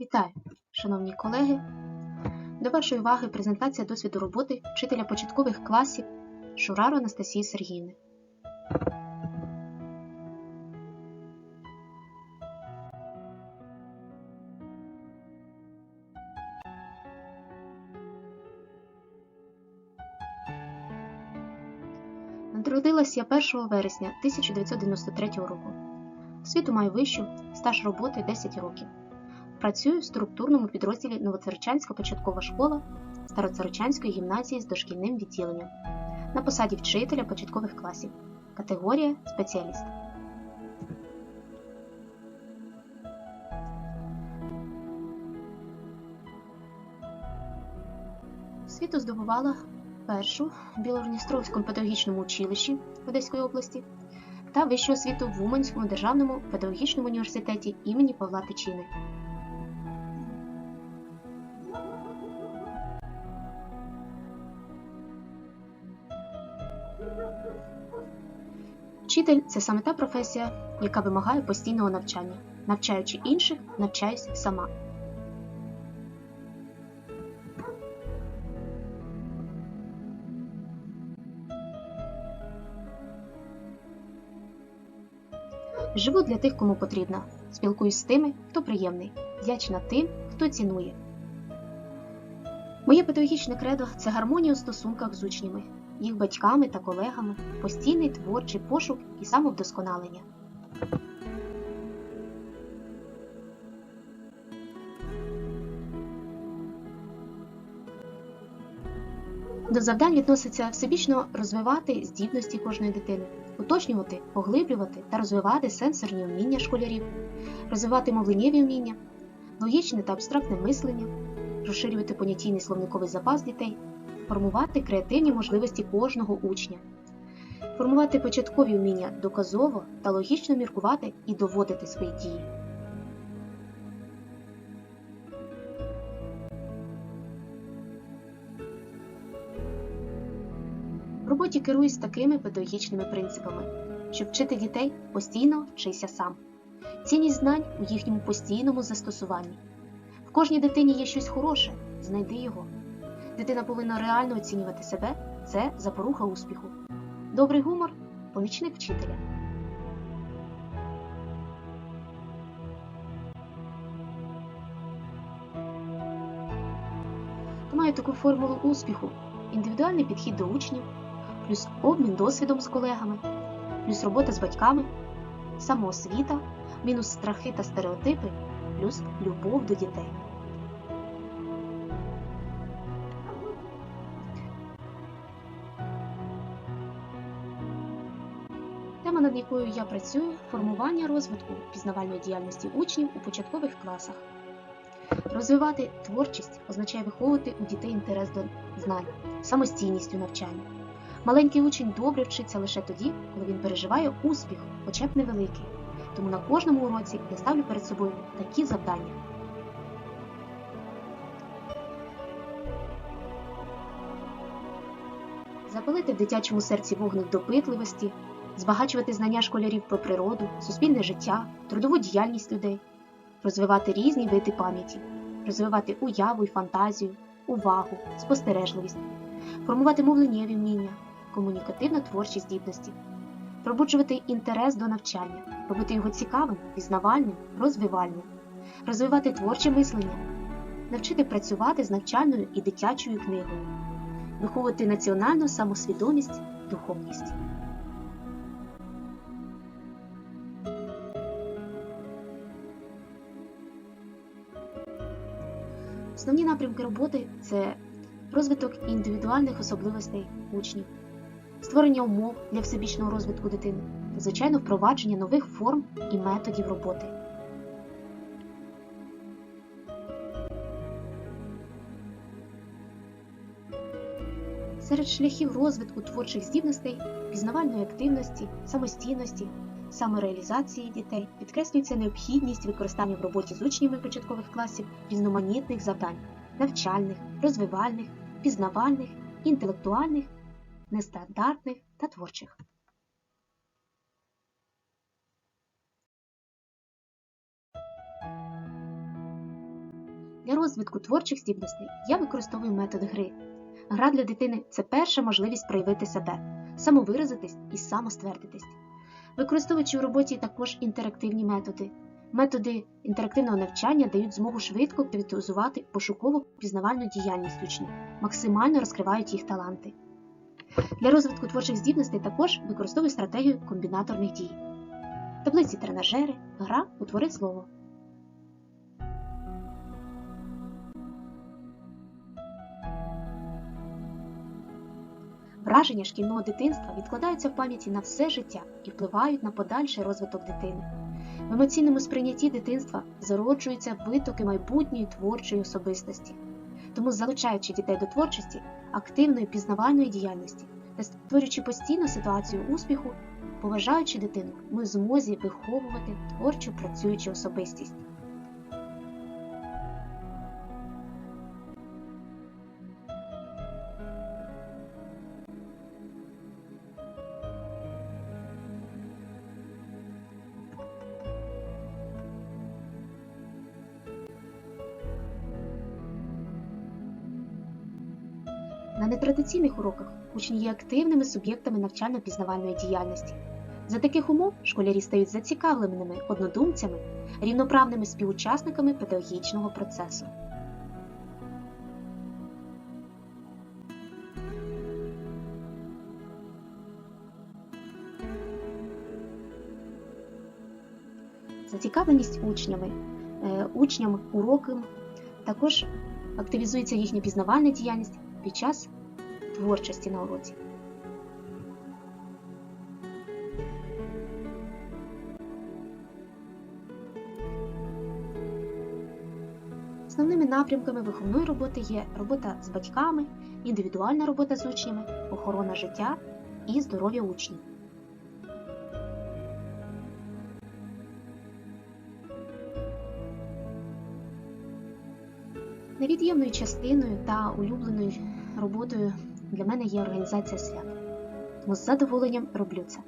Вітаю, шановні колеги! До вашої уваги презентація досвіду роботи вчителя початкових класів Шураро Анастасії Сергіївни. Народилась я 1 вересня 1993 року. Освіту маю вищу, стаж роботи 10 років. Працюю в структурному підрозділі Новоцаричанська початкова школа Староцаричанської гімназії з дошкільним відділенням на посаді вчителя початкових класів. Категорія спеціаліст. Освіту здобувала першу в Білорністровському педагогічному училищі Одеської області та вищу освіту в Уманському державному педагогічному університеті імені Павла Тичини. Вчитель це саме та професія, яка вимагає постійного навчання. Навчаючи інших, навчаюсь сама. Живу для тих, кому потрібно. Спілкуюсь з тими, хто приємний, вдячна тим, хто цінує. Моє педагогічне кредо це гармонія у стосунках з учнями, їх батьками та колегами, постійний творчий пошук і самовдосконалення. До завдань відноситься всебічно розвивати здібності кожної дитини, уточнювати, поглиблювати та розвивати сенсорні вміння школярів, розвивати мовленнєві вміння, логічне та абстрактне мислення, розширювати понятійний словниковий запас дітей, формувати креативні можливості кожного учня, формувати початкові вміння доказово та логічно міркувати і доводити свої дії. В роботі керуюсь такими педагогічними принципами, щоб вчити дітей постійно вчися сам. Цінність знань у їхньому постійному застосуванні. В кожній дитині є щось хороше, знайди його. Дитина повинна реально оцінювати себе, це запоруха успіху. Добрий гумор помічник вчителя. Маю таку формулу успіху: індивідуальний підхід до учнів, плюс обмін досвідом з колегами, плюс робота з батьками, самоосвіта, мінус страхи та стереотипи, плюс любов до дітей. Якою я працюю формування розвитку пізнавальної діяльності учнів у початкових класах. Розвивати творчість означає виховувати у дітей інтерес до знань, самостійність у навчанні. Маленький учень добре вчиться лише тоді, коли він переживає успіх, хоча б невеликий. Тому на кожному уроці я ставлю перед собою такі завдання. Запалити в дитячому серці вогник допитливості, збагачувати знання школярів про природу, суспільне життя, трудову діяльність людей, розвивати різні види пам'яті, розвивати уяву і фантазію, увагу, спостережливість, формувати мовленнєві вміння, комунікативно творчі здібності, пробуджувати інтерес до навчання, робити його цікавим, пізнавальним, розвивальним, розвивати творче мислення, навчити працювати з навчальною і дитячою книгою, виховувати національну самосвідомість, духовність. Основні напрямки роботи це розвиток індивідуальних особливостей учнів, створення умов для всебічного розвитку дитини та, звичайно, впровадження нових форм і методів роботи. Серед шляхів розвитку творчих здібностей, пізнавальної активності, самостійності, самореалізації дітей підкреслюється необхідність використання в роботі з учнями початкових класів різноманітних завдань навчальних, розвивальних, пізнавальних, інтелектуальних, нестандартних та творчих. Для розвитку творчих здібностей я використовую метод гри. Гра для дитини це перша можливість проявити себе, самовиразитись і самоствердитись. Використовуючи у роботі також інтерактивні методи. Методи інтерактивного навчання дають змогу швидко активізувати пошукову пізнавальну діяльність учнів, максимально розкривають їх таланти. Для розвитку творчих здібностей також використовують стратегію комбінаторних дій. Таблиці тренажери, гра утвори слово. Враження шкільного дитинства відкладаються в пам'яті на все життя і впливають на подальший розвиток дитини. В емоційному сприйнятті дитинства зароджуються витоки майбутньої творчої особистості. Тому, залучаючи дітей до творчості, активної пізнавальної діяльності та створюючи постійну ситуацію успіху, поважаючи дитину, ми змозі виховувати творчу працюючу особистість. На нетрадиційних уроках учні є активними суб'єктами навчально-пізнавальної діяльності. За таких умов школярі стають зацікавленими однодумцями, рівноправними співучасниками педагогічного процесу. Зацікавленість учнями, е, учням уроком також активізується їхня пізнавальна діяльність під час творчості на уроці. Основними напрямками виховної роботи є робота з батьками, індивідуальна робота з учнями, охорона життя і здоров'я учнів. Невід'ємною частиною та улюбленою роботою для мене є організація свят. Тому з задоволенням роблю це.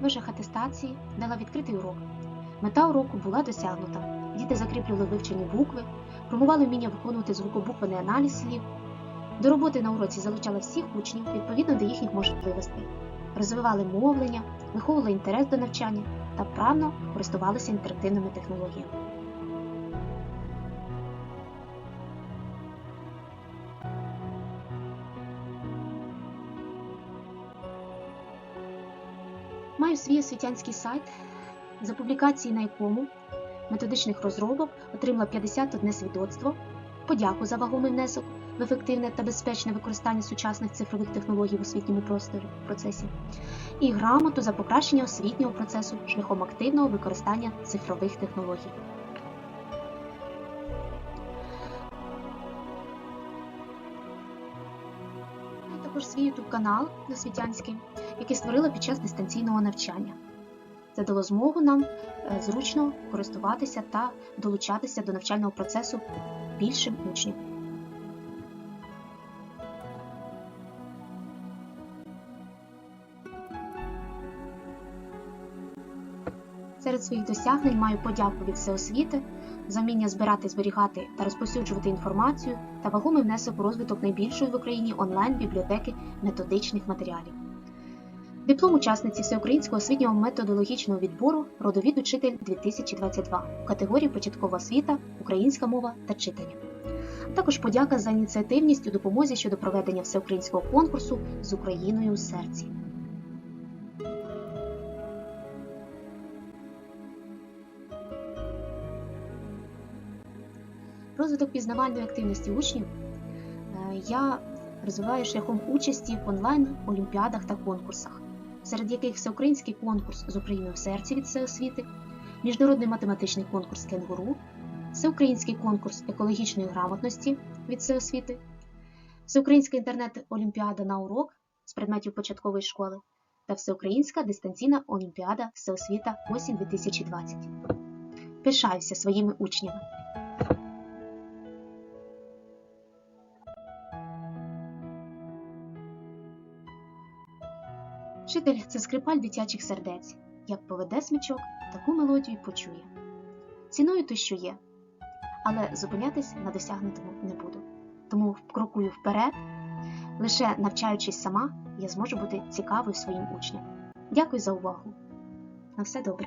В межах атестації дала відкритий урок. Мета уроку була досягнута. Діти закріплювали вивчені букви, промували вміння виконувати звукобуквений аналіз слів. До роботи на уроці залучали всіх учнів відповідно до їхніх можливостей, розвивали мовлення, виховували інтерес до навчання та вправно користувалися інтерактивними технологіями. Маю свій освітянський сайт, за публікації на якому методичних розробок отримала 51 свідоцтво, подяку за вагомий внесок в ефективне та безпечне використання сучасних цифрових технологій в освітньому просторі процесі, і грамоту за покращення освітнього процесу шляхом активного використання цифрових технологій. Також свій YouTube канал освітянський, який створила під час дистанційного навчання. Це дало змогу нам е, зручно користуватися та долучатися до навчального процесу більшим учнів. Серед своїх досягнень маю подяку від всеосвіти за вміння збирати, зберігати та розповсюджувати інформацію та вагомий внесок у розвиток найбільшої в Україні онлайн-бібліотеки методичних матеріалів. Диплом учасниці Всеукраїнського освітнього методологічного відбору Родовід учитель 2022 в категорії Початкова освіта, українська мова та читання. Також подяка за ініціативність у допомозі щодо проведення всеукраїнського конкурсу з Україною у серці. Розвиток пізнавальної активності учнів е, я розвиваю шляхом участі в онлайн-олімпіадах та конкурсах, серед яких всеукраїнський конкурс з Україною в серці від всеосвіти, міжнародний математичний конкурс Кенгуру, всеукраїнський конкурс екологічної грамотності від всеосвіти, всеукраїнська інтернет-олімпіада на урок з предметів початкової школи та всеукраїнська дистанційна олімпіада Всеосвіта осінь 2020. Пишаюся своїми учнями. Вчитель це скрипаль дитячих сердець. Як поведе смичок, таку мелодію почує. Ціную те, що є, але зупинятись на досягнутому не буду. Тому крокую вперед. Лише навчаючись сама, я зможу бути цікавою своїм учням. Дякую за увагу. На все добре.